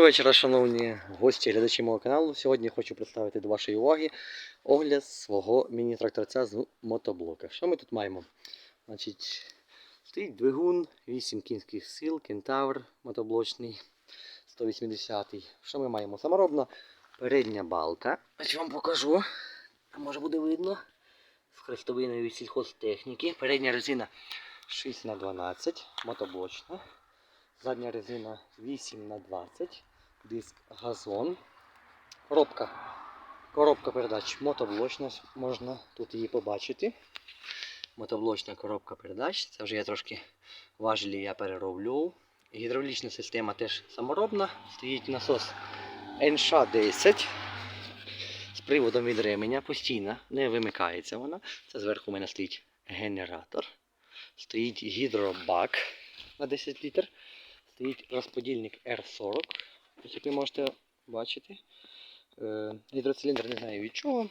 Доброго вечора, шановні гості, і глядачі мого каналу. Сьогодні хочу представити до вашої уваги огляд свого міні-тракторця з мотоблока. Що ми тут маємо? Значить, стоїть двигун, 8 кінських сил, кентавр мотоблочний 180-й. Що ми маємо? Саморобна передня балка. Ось вам покажу. Може буде видно. З хрестовиною сільхозтехніки. Передня резина 6х12, мотоблочна. Задня резина 8 на 20 диск газон. Коробка. Коробка передач мотоблочна, можна тут її побачити. Мотоблочна коробка передач. Це вже я трошки важелі я перероблю. Гідравлічна система теж саморобна. Стоїть насос NШ-10 з приводом від ременя. Постійно не вимикається вона. Це зверху у мене стоїть генератор. Стоїть гідробак на 10 літр стоїть розподільник R40, ось як ви можете бачити. Е, Гідроциліндр не знаю від чого.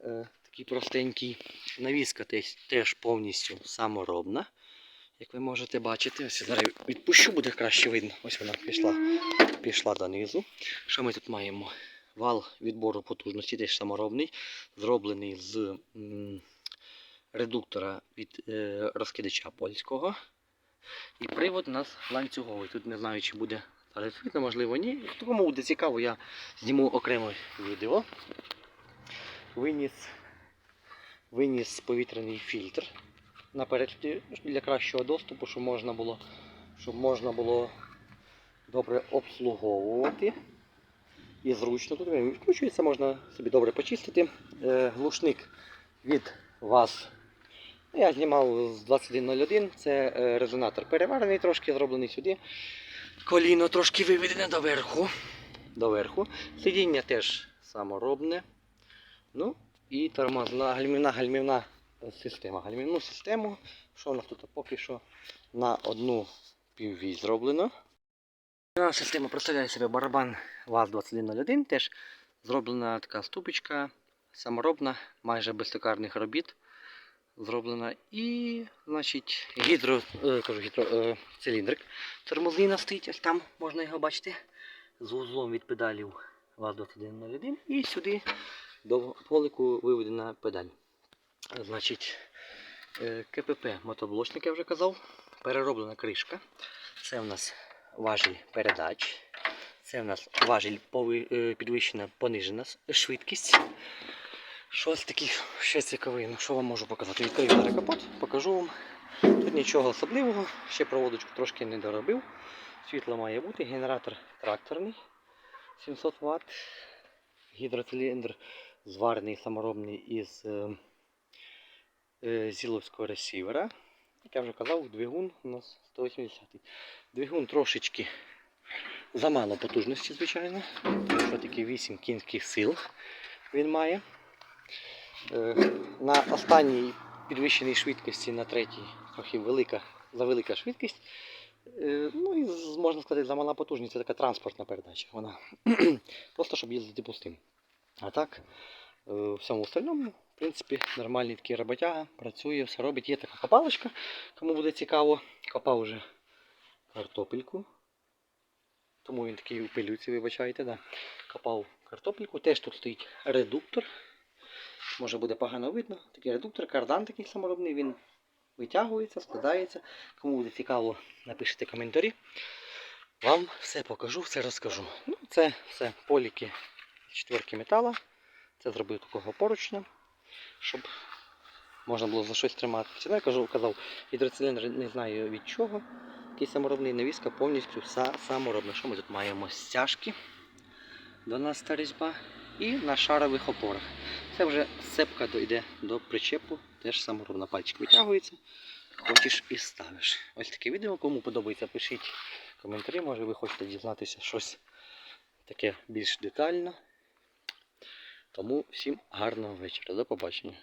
Е, Такий простенький. Навіска теж, повністю саморобна. Як ви можете бачити, ось зараз відпущу, буде краще видно. Ось вона пішла, пішла донизу. Що ми тут маємо? Вал відбору потужності, теж саморобний, зроблений з редуктора від е, розкидача польського. І привод у нас ланцюговий. Тут не знаю, чи буде зараз видно, можливо, ні. Кому буде цікаво, я зніму окреме відео. Виніс, виніс повітряний фільтр наперед для кращого доступу, щоб можна було, щоб можна було добре обслуговувати. І зручно тут він відкручується, можна собі добре почистити. Е, глушник від вас я знімав з 2101, це е, резонатор переварений, трошки зроблений сюди. Коліно трошки виведене доверху. доверху. Сидіння теж саморобне. Ну і тормозна гальмівна гальмівна система. Гальмівну систему, що у нас тут поки що на одну піввісь зроблено. Система представляє себе барабан ВАЗ-2101, теж зроблена така ступочка, саморобна, майже без токарних робіт зроблена. І, значить, гідро, е, кажу, гідро, е, циліндрик термозліна стоїть, ось там можна його бачити. З вузлом від педалів ВАЗ-2101. І сюди до полику виведена педаль. Значить, е, КПП мотоблочник, я вже казав. Перероблена кришка. Це у нас важіль передач. Це у нас важіль підвищена понижена швидкість. Щось таких ще цікавин, що вам можу показати. Відкрию зараз капот, покажу вам. Тут нічого особливого, ще проводочку трошки не доробив. Світло має бути, генератор тракторний 700 Вт. Гідроциліндр зварений саморобний із е, е, зіловського ресівера. Як я вже казав, двигун у нас 180 Двигун трошечки замало потужності, звичайно. Що такі 8 кінських сил він має. Е, На останній підвищеній швидкості на третій трохи велика, завелика швидкість. Е, Ну і можна сказати, замала потужність, це така транспортна передача. Вона просто щоб їздити пустим. А так, е, в всьому остальному, в принципі, нормальний такий роботяга, працює, все робить. Є така копалочка, кому буде цікаво. Копав вже картопельку. Тому він такий у пилюці, вибачайте, да. Копав картопельку. Теж тут стоїть редуктор. Може буде погано видно. Такий редуктор, кардан такий саморобний, він витягується, складається. Кому буде цікаво, напишіть коментарі. Вам все покажу, все розкажу. Ну, це все поліки четверки метала. Це зробив такого поручня, щоб можна було за щось триматися. Ну, я кажу, казав, гідроциліндр не знаю від чого. Такий саморобний навіска повністю са- саморобна. Що ми тут маємо? Стяжки. 12 різьба. І на шарових опорах. Це вже сцепка дойде до причепу, теж саморобна пальчик витягується. Хочеш і ставиш. Ось таке відео. Кому подобається, пишіть коментарі. Може ви хочете дізнатися щось таке більш детально. Тому всім гарного вечора. До побачення.